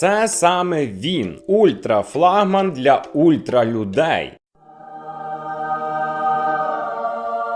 Це саме він, ультрафлагман для ультралюдей.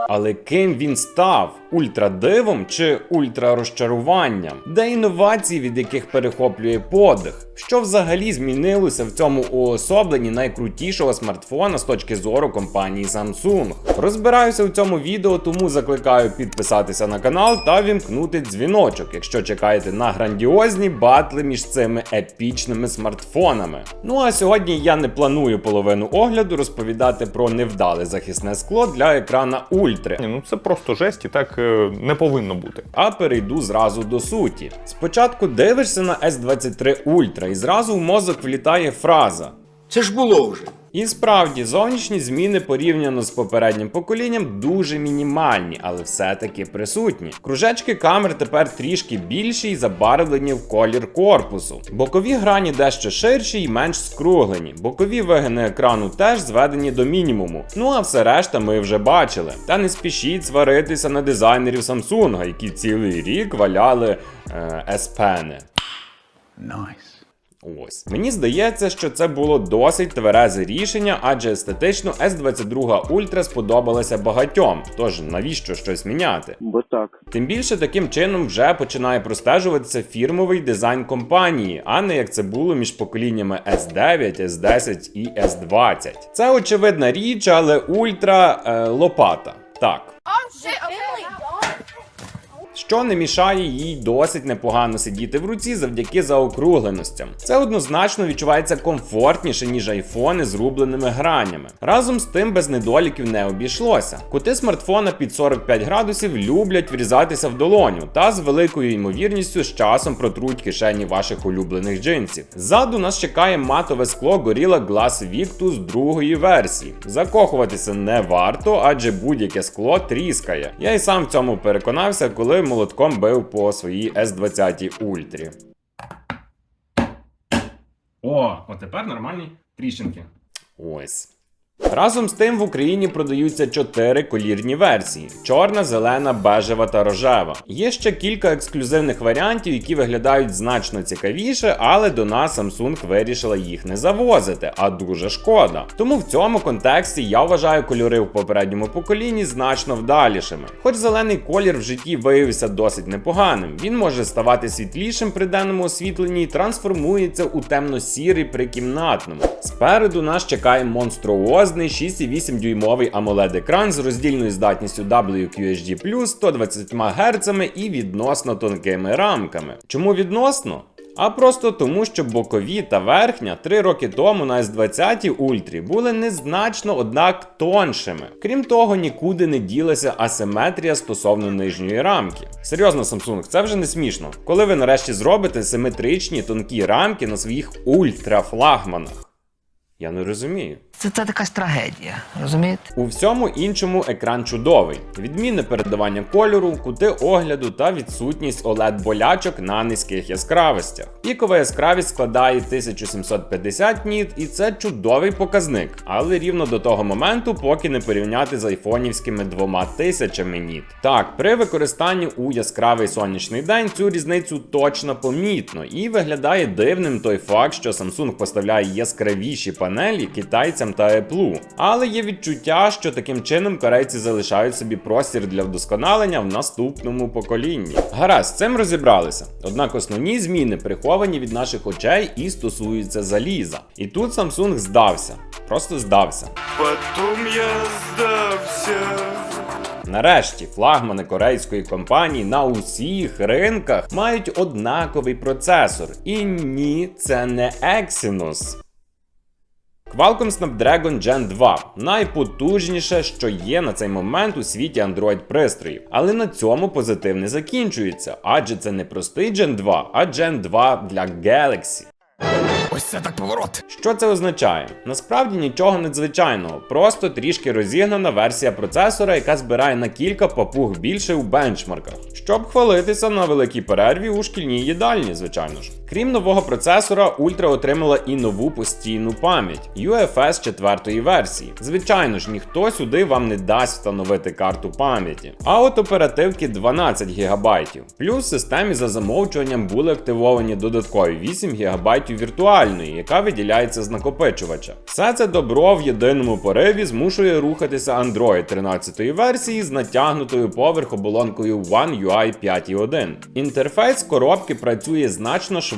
Але ким він став? Ультрадивом чи ультрарозчаруванням? Де інновації, від яких перехоплює подих? Що взагалі змінилося в цьому уособленні найкрутішого смартфона з точки зору компанії Samsung? Розбираюся у цьому відео, тому закликаю підписатися на канал та вімкнути дзвіночок, якщо чекаєте на грандіозні батли між цими епічними смартфонами. Ну а сьогодні я не планую половину огляду розповідати про невдале захисне скло для екрана Ультри. Ну це просто жесть і так е, не повинно бути. А перейду зразу до суті. Спочатку дивишся на S23 Ultra і зразу в мозок влітає фраза. Це ж було вже. І справді, зовнішні зміни порівняно з попереднім поколінням дуже мінімальні, але все-таки присутні. Кружечки камер тепер трішки більші і забарвлені в колір корпусу. Бокові грані дещо ширші і менш скруглені. Бокові вигини екрану теж зведені до мінімуму. Ну а все решта ми вже бачили. Та не спішіть сваритися на дизайнерів Samsung, які цілий рік валяли е, S-пени. Ось мені здається, що це було досить тверезе рішення, адже естетично S22 Ultra сподобалася багатьом. Тож навіщо щось міняти? Бо так. Тим більше таким чином вже починає простежуватися фірмовий дизайн компанії, а не як це було між поколіннями S9, S10 і S20. Це очевидна річ, але ультра е, лопата. Так. Що не мішає їй досить непогано сидіти в руці завдяки заокругленостям. Це однозначно відчувається комфортніше, ніж айфони з рубленими гранями. Разом з тим без недоліків не обійшлося. Кути смартфона під 45 градусів люблять врізатися в долоню та з великою ймовірністю з часом протруть кишені ваших улюблених джинсів. Ззаду нас чекає матове скло Gorilla Glass Victus другої версії. Закохуватися не варто, адже будь-яке скло тріскає. Я і сам в цьому переконався, коли молотком бив по своїй S20 Ультрі. О, от тепер нормальні тріщинки. Ось. Разом з тим в Україні продаються чотири колірні версії: чорна, зелена, бежева та рожева. Є ще кілька ексклюзивних варіантів, які виглядають значно цікавіше, але до нас Samsung вирішила їх не завозити, а дуже шкода. Тому в цьому контексті я вважаю кольори в попередньому поколінні значно вдалішими. Хоч зелений колір в житті виявився досить непоганим, він може ставати світлішим при денному освітленні і трансформується у темно-сірий при кімнатному. Спереду нас чекає монструозний 6,8 дюймовий amoled екран з роздільною здатністю WQHD+, 120 Гц і відносно тонкими рамками. Чому відносно? А просто тому, що бокові та верхня 3 роки тому на S20 Ультрі були незначно, однак тоншими. Крім того, нікуди не ділася асиметрія стосовно нижньої рамки. Серйозно, Samsung, це вже не смішно. Коли ви нарешті зробите симетричні тонкі рамки на своїх ультрафлагманах? Я не розумію. Це, це якась трагедія, розумієте? У всьому іншому екран чудовий. Відмінне передавання кольору, кути огляду та відсутність oled болячок на низьких яскравостях. Пікова яскравість складає 1750 ніт, і це чудовий показник, але рівно до того моменту, поки не порівняти з айфонівськими 2000 ніт. Так, при використанні у яскравий сонячний день цю різницю точно помітно, і виглядає дивним той факт, що Samsung поставляє яскравіші панелі китайцям та Apple. Але є відчуття, що таким чином корейці залишають собі простір для вдосконалення в наступному поколінні. Гаразд, з цим розібралися. Однак основні зміни приховані від наших очей і стосуються заліза. І тут Samsung здався. Просто здався. Потом я здався. Нарешті флагмани корейської компанії на усіх ринках мають однаковий процесор. І ні, це не Exynos. Qualcomm Snapdragon Gen 2 найпотужніше, що є на цей момент у світі Android пристроїв. Але на цьому позитив не закінчується, адже це не простий Gen 2, а Gen 2 для Galaxy. Ось це так поворот. Що це означає? Насправді нічого надзвичайного, просто трішки розігнана версія процесора, яка збирає на кілька папуг більше у бенчмарках, щоб хвалитися на великій перерві у шкільній їдальні, звичайно ж. Крім нового процесора, Ultra отримала і нову постійну пам'ять UFS 4 версії. Звичайно ж, ніхто сюди вам не дасть встановити карту пам'яті. А от оперативки 12 ГБ. Плюс в системі за замовчуванням були активовані додаткові 8 ГБ віртуальної, яка виділяється з накопичувача. Все це добро в єдиному пориві змушує рухатися Android 13 версії з натягнутою поверх оболонкою One UI 5.1. Інтерфейс коробки працює значно швидше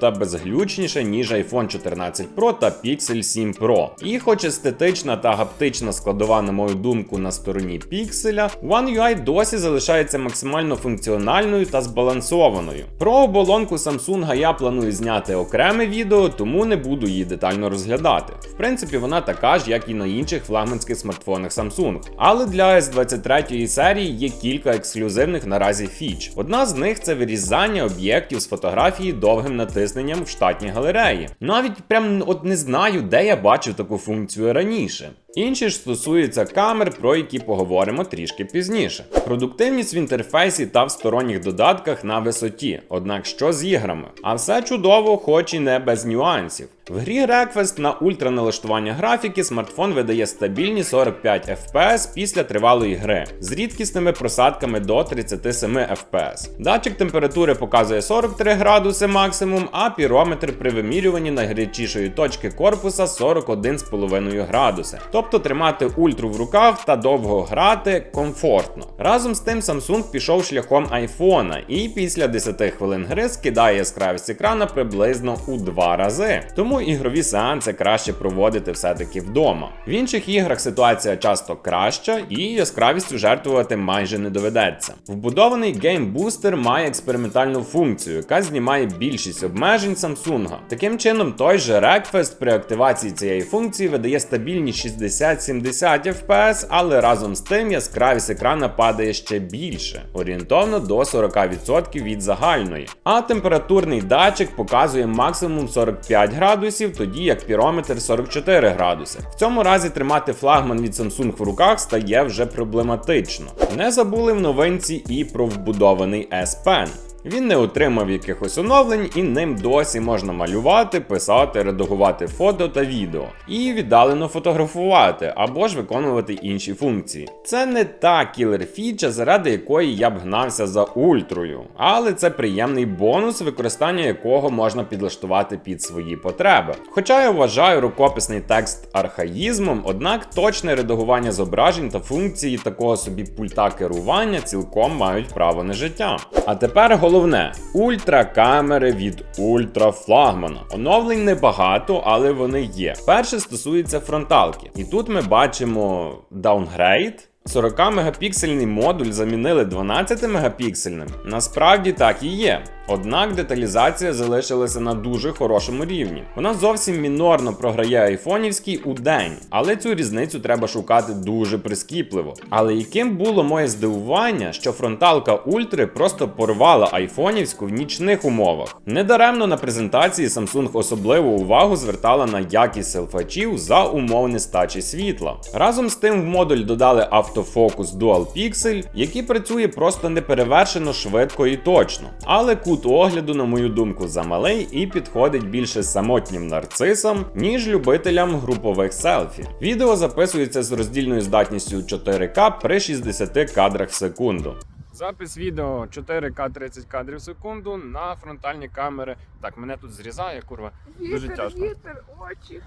та безглючніше, ніж iPhone 14 Pro та Pixel 7 Pro. І хоч естетична та гаптична складова, на мою думку, на стороні Pixel, One UI досі залишається максимально функціональною та збалансованою. Про оболонку Samsung я планую зняти окреме відео, тому не буду її детально розглядати. В принципі, вона така ж, як і на інших флагманських смартфонах Samsung. Але для S23 серії є кілька ексклюзивних наразі фіч. Одна з них це вирізання об'єктів з фотографії довгим натисненням в штатній галереї. Навіть прям от не знаю, де я бачив таку функцію раніше. Інші ж стосуються камер, про які поговоримо трішки пізніше. Продуктивність в інтерфейсі та в сторонніх додатках на висоті, однак що з іграми? А все чудово, хоч і не без нюансів. В грі Request на ультраналаштування графіки смартфон видає стабільні 45 FPS після тривалої гри з рідкісними просадками до 37 FPS. Датчик температури показує 43 градуси максимум, а пірометр при вимірюванні найгарячішої точки корпуса 41,5 градуси. Тобто тримати ультру в руках та довго грати комфортно. Разом з тим Samsung пішов шляхом айфона і після 10 хвилин гри скидає яскравість екрана приблизно у два рази. Тому ігрові сеанси краще проводити все-таки вдома. В інших іграх ситуація часто краща і яскравістю жертвувати майже не доведеться. Вбудований Game Booster має експериментальну функцію, яка знімає більшість обмежень Samsung. Таким чином, той же Request при активації цієї функції видає стабільні 60-70 FPS, але разом з тим яскравість екрана падає ще більше, орієнтовно до 40% від загальної. А температурний датчик показує максимум 45 градусів, тоді як пірометр 44 градуси. В цьому разі тримати флагман від Samsung в руках стає вже проблематично. Не забули в новинці і про вбудований S Pen. Він не отримав якихось оновлень, і ним досі можна малювати, писати, редагувати фото та відео, і віддалено фотографувати або ж виконувати інші функції. Це не та кілер фіча, заради якої я б гнався за ультрою, але це приємний бонус, використання якого можна підлаштувати під свої потреби. Хоча я вважаю рукописний текст архаїзмом, однак точне редагування зображень та функції такого собі пульта керування цілком мають право на життя. А тепер головне: ультракамери від ультрафлагмана. Оновлень небагато, але вони є. Перше стосується фронталки. І тут ми бачимо даунгрейд. 40 мегапіксельний модуль замінили 12 мегапіксельним. Насправді так і є. Однак деталізація залишилася на дуже хорошому рівні. Вона зовсім мінорно програє айфонівський у день, але цю різницю треба шукати дуже прискіпливо. Але яким було моє здивування, що фронталка Ультри просто порвала айфонівську в нічних умовах. Недаремно на презентації Samsung особливу увагу звертала на якість селфачів за умов нестачі світла. Разом з тим в модуль додали автофокус Dual Pixel, який працює просто неперевершено швидко і точно. Але кут огляду, на мою думку, замалий і підходить більше самотнім нарцисам, ніж любителям групових селфі. Відео записується з роздільною здатністю 4К при 60 кадрах в секунду. Запис відео 4К 30 кадрів в секунду на фронтальні камери. Так, мене тут зрізає, курва. Дуже Вітер, тяжко. вітер, очі.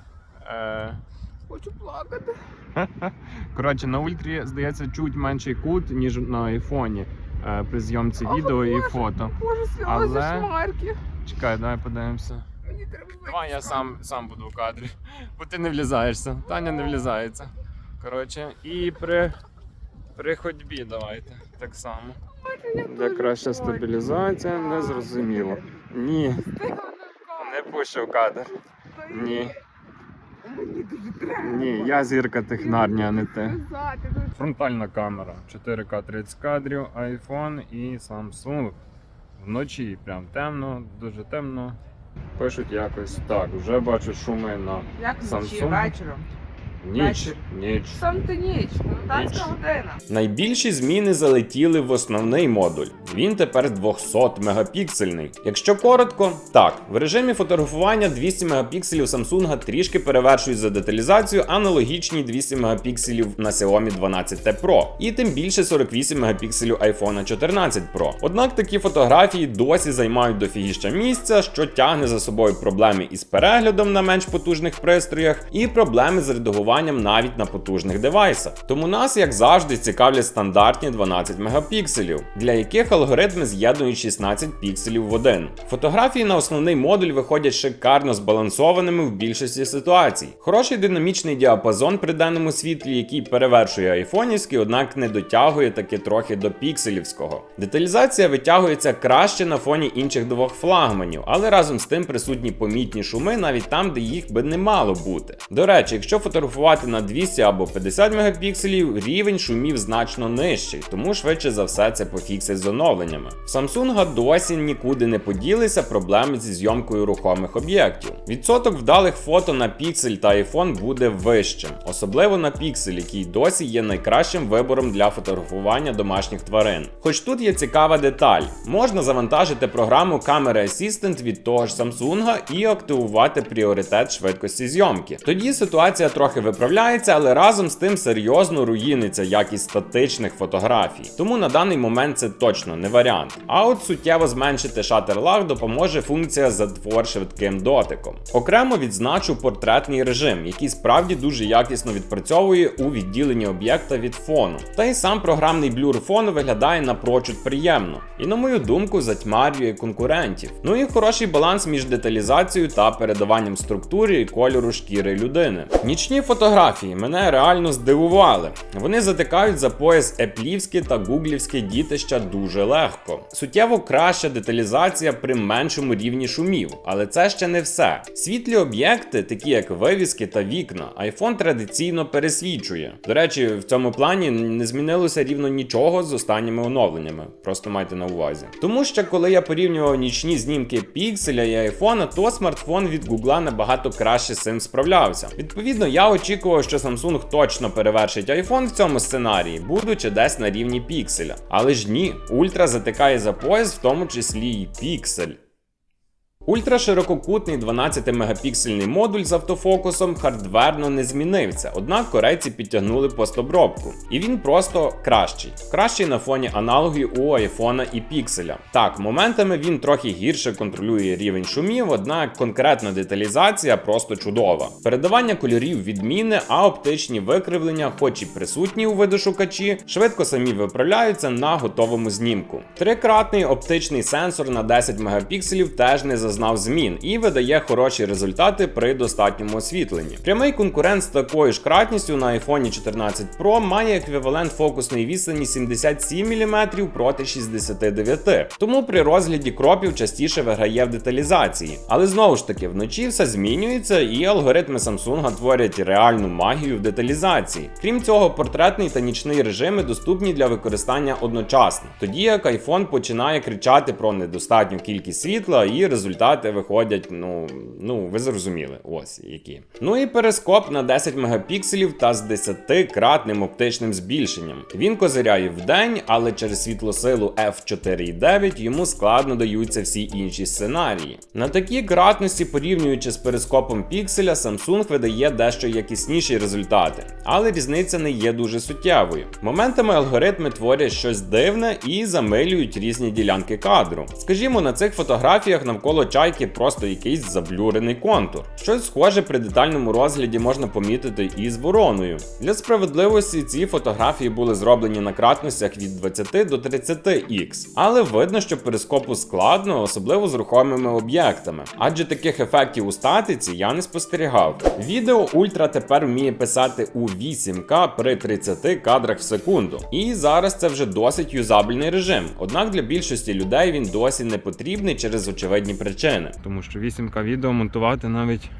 Е... Хочу плакати. Коротше, на ультрі здається чуть менший кут, ніж на айфоні е, при зйомці Ах, відео і Боже. фото. Боже, сльози, Але- шмарки. Чекай, давай подивимося. Мені треба Давай я сам, сам буду в кадрі, бо ти не влізаєшся. Таня не влізається. Коротше, і при, при ходьбі давайте так само. Де краща стабілізація, не зрозуміло. Ні, не пущу в кадр. Ні, Мені дуже треба. ні, я зірка технарня, а не те. Фронтальна камера 4К 30 кадрів, iPhone і Samsung. Вночі прям темно, дуже темно. Пишуть якось так, вже бачу шуми на Як вночі, Samsung. вечором. Ніч, ніч. Сам ти ніч, комендантська година. Найбільші зміни залетіли в основний модуль. Він тепер 200 мегапіксельний. Якщо коротко, так, в режимі фотографування 200 мегапікселів Samsung трішки перевершують за деталізацію аналогічні 200 мегапікселів на Xiaomi 12T Pro, і тим більше 48 мегапікселів iPhone 14 Pro. Однак такі фотографії досі займають дофігіща місця, що тягне за собою проблеми із переглядом на менш потужних пристроях і проблеми з редагуванням навіть на потужних девайсах. Тому нас, як завжди, цікавлять стандартні 12 мегапікселів, для яких алгоритми з'єднують 16 пікселів в один. Фотографії на основний модуль виходять шикарно збалансованими в більшості ситуацій. Хороший динамічний діапазон при денному світлі, який перевершує айфонівський, однак не дотягує таки трохи до пікселівського. Деталізація витягується краще на фоні інших двох флагманів, але разом з тим присутні помітні шуми навіть там, де їх би не мало бути. До речі, якщо фотографувати на 200 або 50 мегапікселів, рівень шумів значно нижчий, тому швидше за все це пофіксить з оновленнями. В Samsung досі нікуди не поділися проблеми зі зйомкою рухомих об'єктів. Відсоток вдалих фото на піксель та iPhone буде вищим, особливо на піксель, який досі є найкращим вибором для фотографування домашніх тварин. Хоч тут є цікава деталь: можна завантажити програму Camera Assistant від того ж Samsung і активувати пріоритет швидкості зйомки. Тоді ситуація трохи виправляється, але разом з тим серйозно руїниться якість статичних фотографій. Тому на даний момент це точно не варіант. А от суттєво зменшити шатерлаг допоможе функція затвор швидким дотиком. Окремо відзначу портретний режим, який справді дуже якісно відпрацьовує у відділенні об'єкта від фону. Та й сам програмний блюр фону виглядає напрочуд приємно і, на мою думку, затьмарює конкурентів. Ну і хороший баланс між деталізацією та передаванням структури і кольору шкіри людини. Нічні фотографії мене реально здивували. Вони затикають за пояс еплівське та гуглівське дітища дуже легко. Суттєво краща деталізація при меншому рівні шумів, але це ще не все. Світлі об'єкти, такі як вивіски та вікна, iPhone традиційно пересвічує. До речі, в цьому плані не змінилося рівно нічого з останніми оновленнями. Просто майте на увазі. Тому що коли я порівнював нічні знімки пікселя і айфона, то смартфон від Google набагато краще з цим справлявся. Відповідно, я очікував, що Samsung точно перевершить iPhone в цьому сценарії, будучи десь на рівні пікселя. Але ж ні, ультра затикає за пояс, в тому числі і піксель. Ультраширококутний 12-мегапіксельний модуль з автофокусом хардверно не змінився, однак корейці підтягнули постобробку. І він просто кращий. Кращий на фоні аналогів у айфона і пікселя. Так, моментами він трохи гірше контролює рівень шумів, однак конкретна деталізація просто чудова. Передавання кольорів відмінне, а оптичні викривлення, хоч і присутні у видошукачі, швидко самі виправляються на готовому знімку. Трикратний оптичний сенсор на 10 мегапікселів теж не зазнав змін і видає хороші результати при достатньому освітленні. Прямий конкурент з такою ж кратністю на iPhone 14 Pro має еквівалент фокусної відстані 77 мм проти 69, тому при розгляді кропів частіше виграє в деталізації. Але знову ж таки, вночі все змінюється, і алгоритми Samsung творять реальну магію в деталізації. Крім цього, портретний та нічний режими доступні для використання одночасно, тоді як iPhone починає кричати про недостатню кількість світла і результати виходять, ну, ну ви зрозуміли, ось які. Ну і перископ на 10 мегапікселів та з 10-кратним оптичним збільшенням. Він козиряє вдень, але через світлосилу f4.9 йому складно даються всі інші сценарії. На такій кратності, порівнюючи з перископом пікселя, Samsung видає дещо якісніші результати, але різниця не є дуже суттєвою. Моментами алгоритми творять щось дивне і замилюють різні ділянки кадру. Скажімо, на цих фотографіях навколо чайки просто якийсь заблюрений контур. Щось схоже при детальному розгляді можна помітити і з вороною. Для справедливості ці фотографії були зроблені на кратностях від 20 до 30х, але видно, що перископу складно, особливо з рухомими об'єктами, адже таких ефектів у статиці я не спостерігав. Відео Ультра тепер вміє писати у 8К при 30 кадрах в секунду. І зараз це вже досить юзабельний режим. Однак для більшості людей він досі не потрібний через очевидні причини. Тому що 8К відео монтувати навіть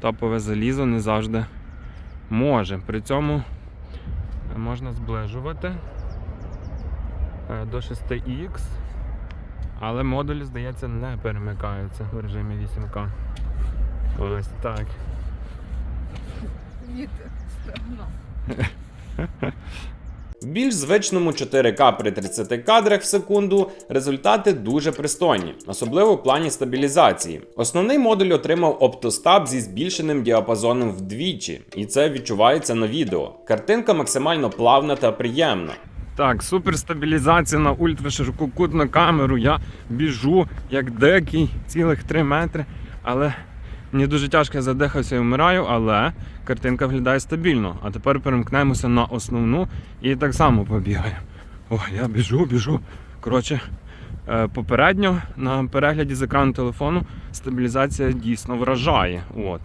топове залізо не завжди може. При цьому е, можна зближувати е, до 6х, але модулі, здається, не перемикаються в режимі 8К. Ось так. від стегна. В більш звичному 4К при 30 кадрах в секунду результати дуже пристойні, особливо в плані стабілізації. Основний модуль отримав оптостаб зі збільшеним діапазоном вдвічі, і це відчувається на відео. Картинка максимально плавна та приємна. Так, суперстабілізація на ультраширококутну камеру. Я біжу як дикий, цілих 3 метри. Але мені дуже тяжко я задихався і вмираю, але картинка виглядає стабільно. А тепер перемкнемося на основну і так само побігаю. О, я біжу, біжу. Коротше, е, попередньо на перегляді з екрану телефону стабілізація дійсно вражає. От.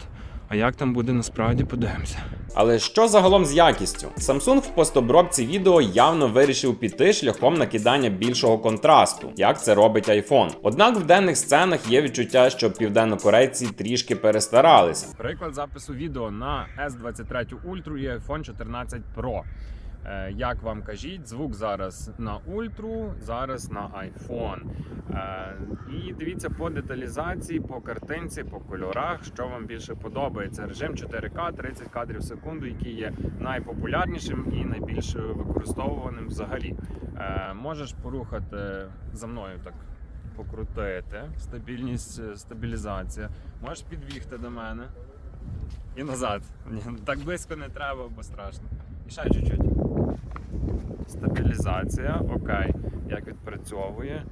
А як там буде насправді, подивимося. Але що загалом з якістю? Samsung в постобробці відео явно вирішив піти шляхом накидання більшого контрасту, як це робить iPhone. Однак в денних сценах є відчуття, що південнокорейці трішки перестаралися. Приклад запису відео на S23 Ultra і iPhone 14 Pro. Е, Як вам кажіть, звук зараз на Ультру, зараз на iPhone. Е, І дивіться по деталізації, по картинці, по кольорах, що вам більше подобається. Режим 4К 30 кадрів в секунду, який є найпопулярнішим і найбільш використовуваним взагалі. Е, Можеш порухати за мною так. Покрутити, стабільність, стабілізація. Можеш підбігти до мене і назад. Так близько не треба, бо страшно. І ще чуть-чуть. Стабілізація, окей. Як відпрацьовує.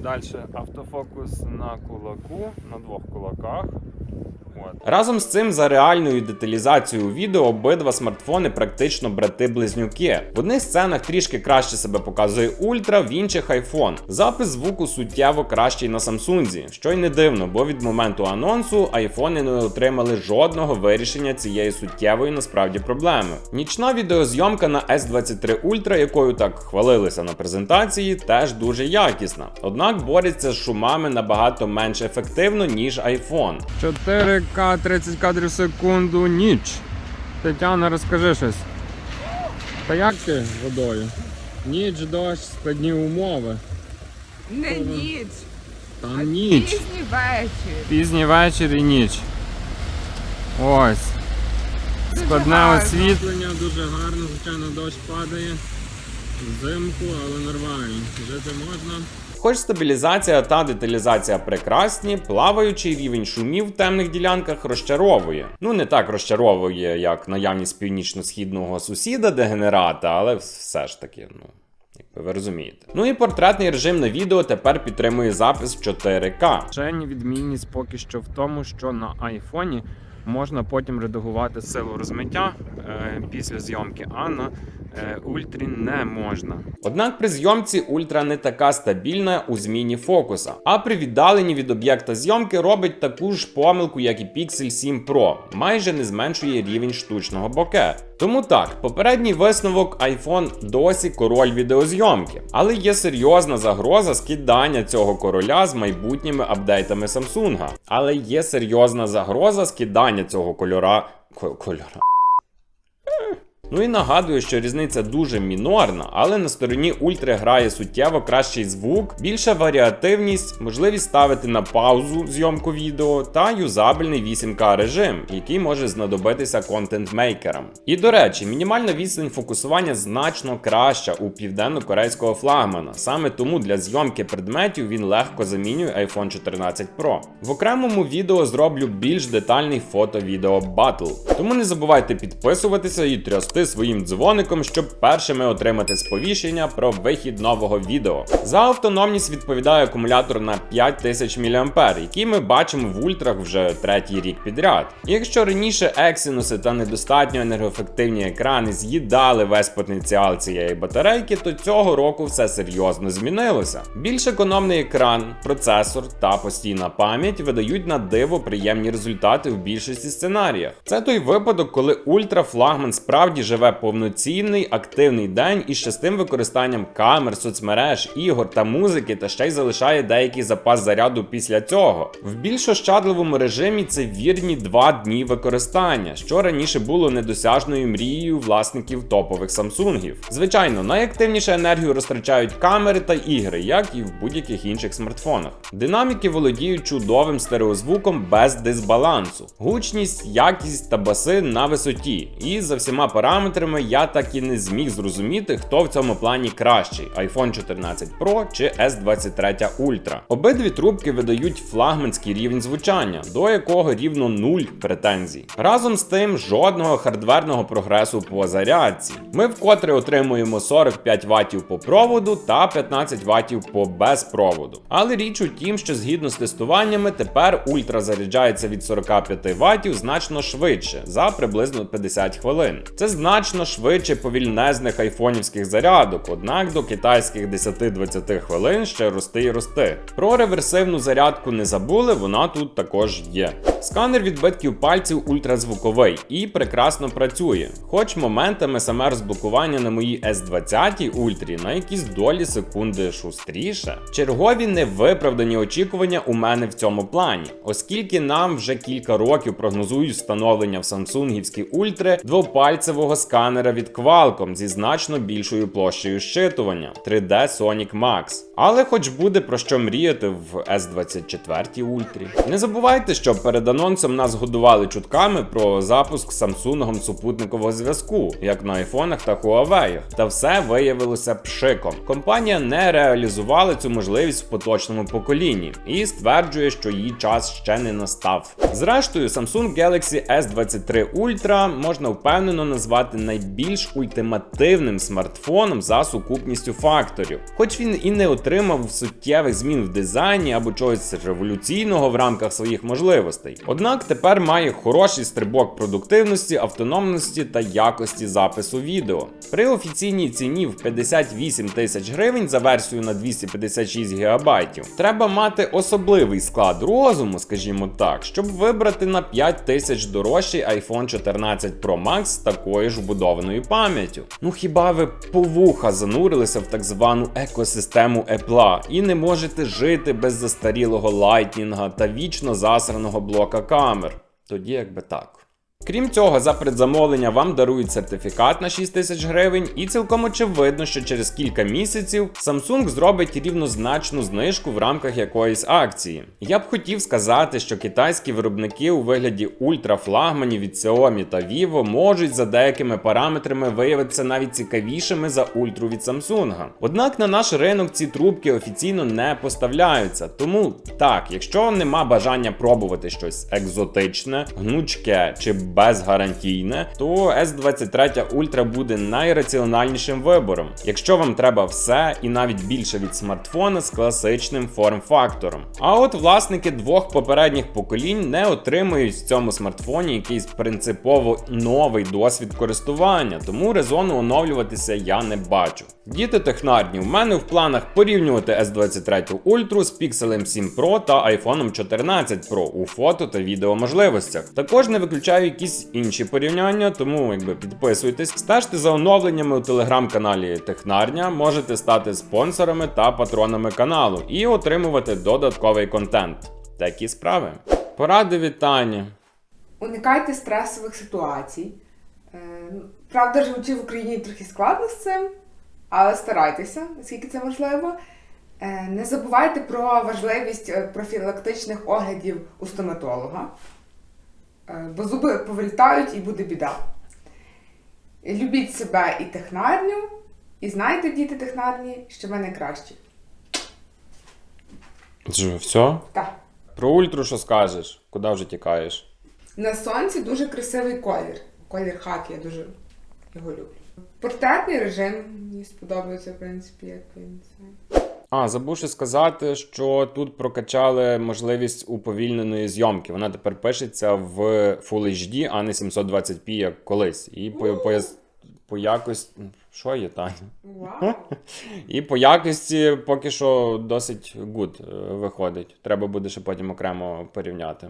Далі автофокус на кулаку, на двох кулаках. Разом з цим, за реальною деталізацією відео, обидва смартфони практично брати-близнюки. В одних сценах трішки краще себе показує Ультра, в інших iPhone. Запис звуку суттєво кращий на Samsung, що й не дивно, бо від моменту анонсу айфони не отримали жодного вирішення цієї суттєвої насправді проблеми. Нічна відеозйомка на S23 Ultra, якою так хвалилися на презентації, теж дуже якісна. Однак бореться з шумами набагато менш ефективно, ніж iPhone. 4К 30 кадрів в секунду, ніч. Тетяна, розкажи щось. Та як ти водою? Ніч, дощ, складні умови. Не ніч, Там а ніч. пізній вечір. Пізній вечір і ніч. Ось. Дуже Складне гарно. освітлення, дуже гарно, звичайно, дощ падає. Взимку, але нормально. Жити можна. Хоч стабілізація та деталізація прекрасні, плаваючий рівень шумів в темних ділянках розчаровує. Ну не так розчаровує, як наявність північно-східного сусіда дегенерата, але все ж таки, ну. Ви розумієте. Ну і портретний режим на відео тепер підтримує запис в 4К. Ще відмінність поки що в тому, що на айфоні можна потім редагувати силу розмиття е, після зйомки, а на ультрі не можна. Однак при зйомці ультра не така стабільна у зміні фокуса, а при віддаленні від об'єкта зйомки робить таку ж помилку, як і Pixel 7 Pro, майже не зменшує рівень штучного боке. Тому так, попередній висновок iPhone досі король відеозйомки, але є серйозна загроза скидання цього короля з майбутніми апдейтами Samsung. Але є серйозна загроза скидання цього кольора. кольора. Ну і нагадую, що різниця дуже мінорна, але на стороні ультри грає суттєво кращий звук, більша варіативність, можливість ставити на паузу зйомку відео та юзабельний 8К режим, який може знадобитися контент-мейкерам. І до речі, мінімальна відстань фокусування значно краща у південно-корейського флагмана. Саме тому для зйомки предметів він легко замінює iPhone 14 Pro. В окремому відео зроблю більш детальний фото-відео батл. Тому не забувайте підписуватися і трясти своїм дзвоником, щоб першими отримати сповіщення про вихід нового відео. За автономність відповідає акумулятор на 5000 мА, який ми бачимо в ультрах вже третій рік підряд. І якщо раніше ексінуси та недостатньо енергоефективні екрани з'їдали весь потенціал цієї батарейки, то цього року все серйозно змінилося. Більш економний екран, процесор та постійна пам'ять видають на диво приємні результати в більшості сценаріях. Це той випадок, коли ультра флагман справді живе повноцінний активний день із частим використанням камер, соцмереж, ігор та музики, та ще й залишає деякий запас заряду після цього. В більш ощадливому режимі це вірні два дні використання, що раніше було недосяжною мрією власників топових самсунгів. Звичайно, найактивніше енергію розтрачають камери та ігри, як і в будь-яких інших смартфонах. Динаміки володіють чудовим стереозвуком без дисбалансу, гучність, якість та баси на висоті. І за всіма параметрами я так і не зміг зрозуміти, хто в цьому плані кращий: iPhone 14 Pro чи S23 Ultra. Обидві трубки видають флагманський рівень звучання, до якого рівно нуль претензій. Разом з тим, жодного хардверного прогресу по зарядці. Ми вкотре отримуємо 45 Вт по проводу та 15 Вт по безпроводу. Але річ у тім, що згідно з тестуваннями, тепер ультра заряджається від 45 Вт значно швидше за приблизно 50 хвилин. Це значно швидше повільнезних айфонівських зарядок, однак до китайських 10-20 хвилин ще рости і рости. Про реверсивну зарядку не забули, вона тут також є. Сканер відбитків пальців ультразвуковий і прекрасно працює, хоч моментами саме розблокування на моїй S20 Ультрі на якісь долі секунди шустріше. Чергові невиправдані очікування у мене в цьому плані, оскільки нам вже кілька років прогнозують встановлення в самсунгівській ультри двопальцевого сканера від Qualcomm зі значно більшою площею щитування 3D Sonic Max. Але хоч буде про що мріяти в S24 Ультрі. Не забувайте, що перед анонсом нас годували чутками про запуск Samsung супутникового зв'язку, як на айфонах та Huawei. Та все виявилося пшиком. Компанія не реалізувала цю можливість в поточному поколінні і стверджує, що її час ще не настав. Зрештою, Samsung Galaxy S23 Ultra можна впевнено назвати найбільш ультимативним смартфоном за сукупністю факторів. Хоч він і не отримав суттєвих змін в дизайні або чогось революційного в рамках своїх можливостей. Однак тепер має хороший стрибок продуктивності, автономності та якості запису відео. При офіційній ціні в 58 тисяч гривень за версію на 256 гігабайтів треба мати особливий склад розуму, скажімо так, щоб вибрати на 5 тисяч дорожчий iPhone 14 Pro Max з такою ж вбудованою пам'яттю. Ну хіба ви по вуха занурилися в так звану екосистему Apple і не можете жити без застарілого лайтнінга та вічно засраного блока камер? Тоді якби так. Крім цього, за предзамовлення вам дарують сертифікат на 6 тисяч гривень, і цілком очевидно, що через кілька місяців Samsung зробить рівнозначну знижку в рамках якоїсь акції. Я б хотів сказати, що китайські виробники у вигляді ультрафлагманів від Xiaomi та Vivo можуть за деякими параметрами виявитися навіть цікавішими за ультру від Samsung. Однак на наш ринок ці трубки офіційно не поставляються. Тому так, якщо нема бажання пробувати щось екзотичне, гнучке чи безгарантійне, то S23 Ultra буде найраціональнішим вибором, якщо вам треба все і навіть більше від смартфона з класичним форм-фактором. А от власники двох попередніх поколінь не отримують в цьому смартфоні якийсь принципово новий досвід користування, тому резону оновлюватися я не бачу. Діти технарні, в мене в планах порівнювати S23 Ultra з Pixel 7 Pro та iPhone 14 Pro у фото та відео можливостях. Також не виключаю якісь інші порівняння, тому якби підписуйтесь, стежте за оновленнями у телеграм-каналі Технарня, можете стати спонсорами та патронами каналу і отримувати додатковий контент. Такі справи. Поради вітання. Уникайте стресових ситуацій. Е, Правда, живучи в Україні трохи складно з цим, але старайтеся, наскільки це можливо. Е, Не забувайте про важливість е, профілактичних оглядів у стоматолога, бо зуби повилітають і буде біда. Любіть себе і технарню, і знайте, діти технарні, що ви найкращі. Що, все? Так. Про ультру що скажеш? Куди вже тікаєш? На сонці дуже красивий колір. Колір хаки, я дуже його люблю. Портретний режим мені сподобається, в принципі, як він це. А, забув ще сказати, що тут прокачали можливість уповільненої зйомки. Вона тепер пишеться в Full HD, а не 720p, як колись. І по, по, по якості. Що є, Таня? І по якості поки що досить good е, виходить. Треба буде ще потім окремо порівняти.